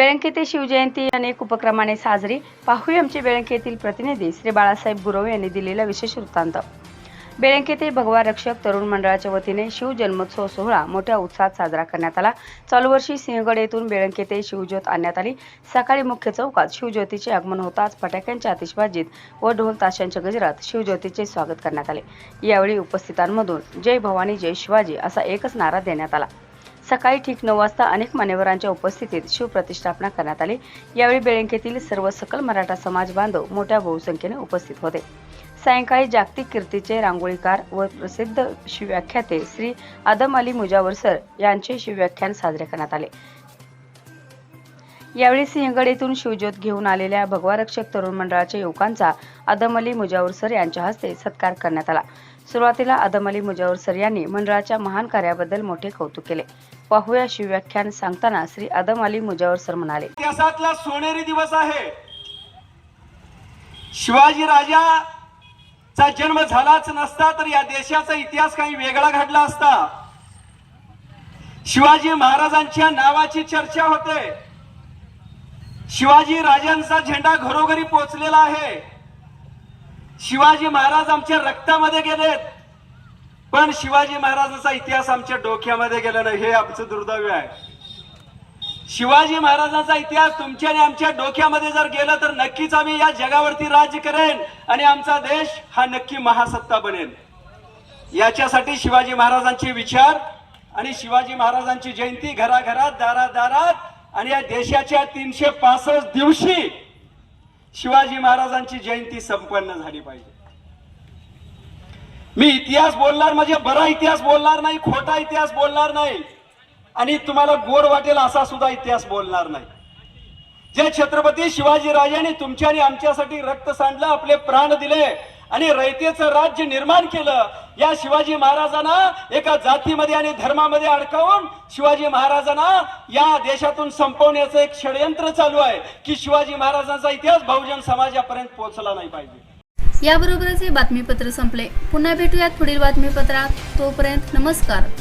बेळंकी शिवजयंती अनेक उपक्रमाने साजरी पाहूया आमचे बेळंकेतील प्रतिनिधी श्री बाळासाहेब गुरव यांनी दिलेला विशेष वृत्तांत. बेळंकेते भगवा रक्षक तरुण मंडळाच्या वतीने शिव जन्मोत्सव सोहळा मोठ्या उत्साहात साजरा करण्यात आला. चालू वर्षी सिंहगड येथून बेळंकेते शिवज्योत आणण्यात आली. सकाळी मुख्य चौकात शिवज्योतीचे आगमन होताच फटाक्यांच्या आतिषबाजीत व ढोल ताशांच्या गजरात शिवज्योतीचे स्वागत करण्यात आले. यावेळी उपस्थितांमधून जय भवानी जय शिवाजी असा एकच नारा देण्यात आला. सकाळी ठीक नऊ वाजता अनेक मान्यवरांच्या उपस्थितीत शिवप्रतिष्ठापना करण्यात आली. यावेळी बेळंकेतील सर्व सकल मराठा समाज बांधव मोठ्या बहुसंख्येने उपस्थित होते. सायंकाळी जागतिक कीर्तीचे रांगोळीकार व प्रसिद्ध शिवव्याख्याते श्री आदम अली मुजावर सर यांचे शिवव्याख्यान साजरे करण्यात आले. यावेळी सिंहगड येथून शिवज्योत घेऊन आलेल्या भगवारक्षक तरुण मंडळाच्या युवकांचा आदम अली मुजावर सर यांच्या हस्ते सत्कार करण्यात आला. सुरुवातीला आदम अली मुजावर सर यांनी मंडळाच्या महान कार्याबद्दल मोठे कौतुक केले. पाहूया शिवव्याख्यान सांगताना श्री आदम अली मुजावर सर म्हणाले. इतिहासातला सोनेरी दिवस आहे. शिवाजी राजाचा जन्म झालाच नसता तर या देशाचा इतिहास काही वेगळा घडला असता. शिवाजी महाराजांच्या नावाची चर्चा होते. शिवाजी राजांचा झेंडा घरोघरी पोहोचलेला आहे. शिवाजी महाराज आमच्या रक्तामध्ये गेलेत. पण शिवाजी महाराजांचा इतिहास आमच्या डोक्यामध्ये गेला नाही हे आमचं दुर्दैव आहे. शिवाजी महाराजांचा इतिहास तुमच्या आणि आमच्या डोक्यामध्ये जर गेला तर नक्कीच आम्ही या जगावरती राज्य करेन आणि आमचा देश हा नक्की महासत्ता बनेल. याच्यासाठी शिवाजी महाराजांचे विचार आणि शिवाजी महाराजांची जयंती घराघरात दारादारात आणि या देशाच्या तीनशे पासष्ट दिवशी शिवाजी महाराजांची जयंती संपन्न झाली पाहिजे. मी इतिहास बोलणार म्हणजे बरा इतिहास बोलणार नाही खोटा इतिहास बोलणार नाही. आणि तुम्हाला गोड वाटेल असा सुद्धा इतिहास बोलणार नाही. जे छत्रपती शिवाजी राजांनी तुमच्या आणि आमच्यासाठी रक्त सांडलं आपले प्राण दिले. आणि रयतेचं राज्य निर्माण केलं. या शिवाजी महाराजांना एका जातीमध्ये आणि धर्मामध्ये अडकवून शिवाजी महाराजांना या देशातून संपवण्याचं एक षडयंत्र चालू आहे की शिवाजी महाराजांचा इतिहास बहुजन समाजापर्यंत पोहोचला नाही पाहिजे. याबरोबरच हे बातमीपत्र संपले. पुन्हा भेटूयात पुढील बातमीपत्रात. तोपर्यंत नमस्कार.